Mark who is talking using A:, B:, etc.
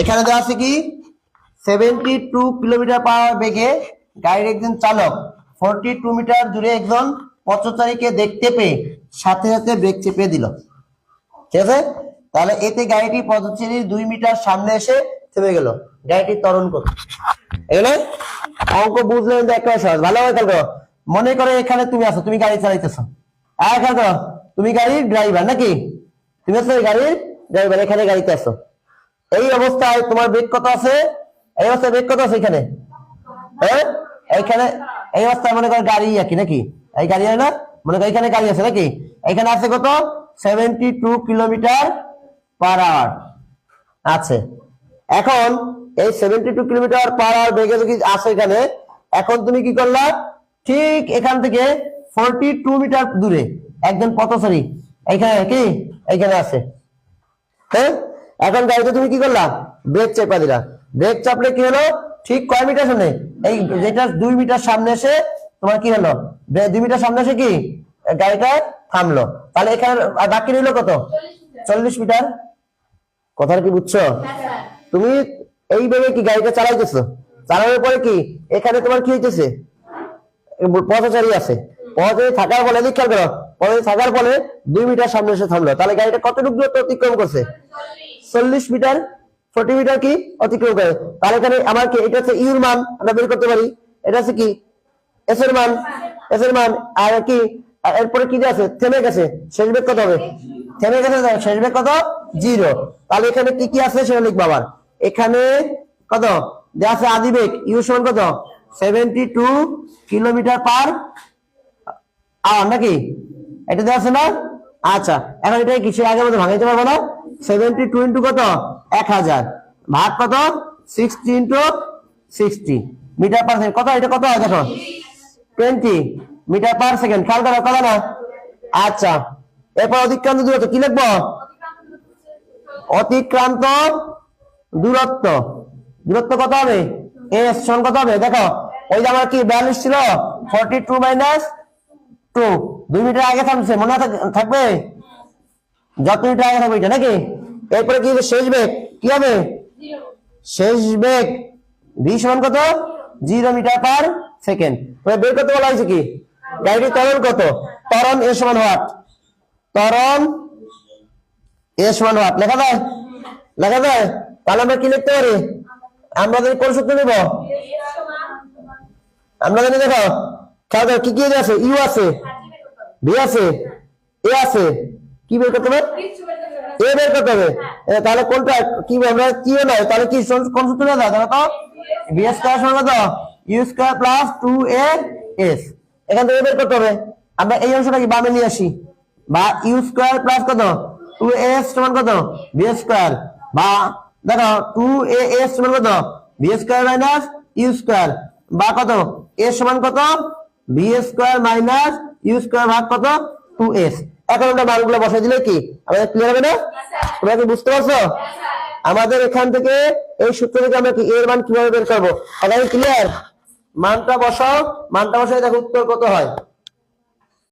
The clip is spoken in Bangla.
A: এখানে দেওয়া আছে কি? Seventy two kilometre per hour বেগে গাড়ির একজন চালক ফোরটি টু মিটার দূরে একজন পথচারীকে দেখতে পেয়ে সাথে সাথে ব্রেক চেপে দিল। ঠিক আছে? তাহলে এতে গাড়িটি পথচারীর দুই মিটার সামনে এসে থেমে গেল। গাড়িটি ত্বরণ করল। এগুলো? অঙ্ক বুঝলে কিন্তু একটা সহজ। ভালো হবে খেয়াল করো মনে করো এখানে তুমি আছো, তুমি গাড়ি চালাইতেছো। আর তুমি গাড়ির ড্রাইভার নাকি? তুমি আছো গাড়ির ড্রাইভার এখানে গাড়িতে আছো। এই অবস্থায় তোমার বেগ কত আছে? এই অবস্থায় বেগ কত আছে এখানে? হ্যাঁ? এইখানে, এই অবস্থায় মনে করো গাড়ি একই নাকি? এই গাড়ি না? মনে করো এখানে গাড়ি আছে নাকি? এখানে আছে কত? Seventy two kilometre per hour আছে। এখন এই seventy two kilometre per hour বেগে যদি আছে এখানে। এখন তুমি কি করলা? ঠিক এখান থেকে ফোরটি টু মিটার দূরে। একজন পথচারী। এখানে কি? এখানে আছে। হ্যাঁ? এখন গাড়িতে তুমি কি করলা? ব্রেক চেপা দিলা। ব্রেক চাপলে কি হলো? ঠিক কয় মিটার সামনে এই যেটা দুই মিটার সামনে এসে তোমার কি হলো? দুই মিটার সামনে এসে কি? গাড়িটা থামলো। তাহলে এখানে বাকি রইল কত? চল্লিশ মিটার। কথাটা কি বুঝছ? তুমি এইভাবে কি গাড়িটা চালাইতেছো? চালানোর পরে কি এখানে তোমার কি হইতেছে? পথচারী আছে। পথচারী থাকার ফলে খেয়াল করো পথচারী থাকার ফলে দুই মিটার সামনে এসে থামলো। তাহলে গাড়িটা কতটুকু দূরত্ব অতিক্রম করছে? চল্লিশ মিটার ফোর্টি মিটার কি অতিক্রম করে। তাহলে এখানে আমার কি, এটা হচ্ছে ইউর মান, আমরা বের করতে পারি। এটা হচ্ছে কি? এস এর মান এস এর মান, আর কি এরপরে কি আছে? থেমে গেছে। শেষ বেগ কত হবে? থেমে গেছে শেষ বেগ কত? জিরো। তাহলে এখানে কি কি আছে সেটা লিখব আবার। এখানে কত? যে আছে আদি বেগ ইউ সমান কত? Seventy two kilometre per hour নাকি? এটা দেওয়া আছে না? আচ্ছা এখন এটা কিছু আগে মতো ভাঙাইতে পারব না। সেভেন্টি টু ইন্টু কত? এক হাজার। ভাগ কত? Sixty into sixty metre per second কত? এটা কত হয় দেখো? টোয়েন্টি মিটার পার সেকেন্ড খেয়াল করো, কত না? আচ্ছা এরপর অতিক্রান্ত দূরত্ব কি লিখব? অতিক্রান্ত দূরত্ব। দূরত্ব কত হবে? এস সমান কত হবে? দেখো, ওই যে আমার কি বিয়াল্লিশ ছিল? ফর্টি টু মাইনাস টু দুই মিটার আগে থামছে, মনে থাক- থাকবে? যত মিটার আগে থাকবে এটা নাকি? এরপরে কি হবে? শেষ বেগ কি হবে? শেষ বেগ ভি সমান কত? জিরো মিটার পার সেকেন্ড বের করতে বলা হয়েছে কি? গাড়িটির ত্বরণ কত? ত্বরণ এ সমান ওয়াট ত্বরণ এ সমান ওয়াট লেখা যায়? লেখা যায়? তাহলে আমরা কি লিখতে পারি? আমরা যদি কোন সূত্র নিব? আমরা জানি দেখো করো, কি কি আছে? ইউ আছে। ভি আছে। এ আছে। কি বের করতে হবে? এ বের করতে হবে। তাহলে কোনটা কি আমরা কি নয় তাহলে কি কোন সূত্র না দেখো তো? বি স্কয়ার সমান কত? U square plus two a s. এখান থেকে বের করতে হবে। আমরা এই অংশটা কি বামে নিয়ে আসি? বা ইউ স্কয়ার প্লাস কত? টু এস সমান কত? V square. বা দেখো টু এ এস সমান কত? V square minus u square. বা কত? এ সমান কত? V square minus u square ভাগ কত? টু এস বসাই দিলে কি? আমাদের ক্লিয়ার হবে না? তোমরা কি বুঝতে পারছ? আমাদের এখান থেকে এই সূত্র থেকে আমরা এর মান কীভাবে বের করব? ক্লিয়ার মানটা বসাও। মানটা বসাই দেখো উত্তর কত হয়?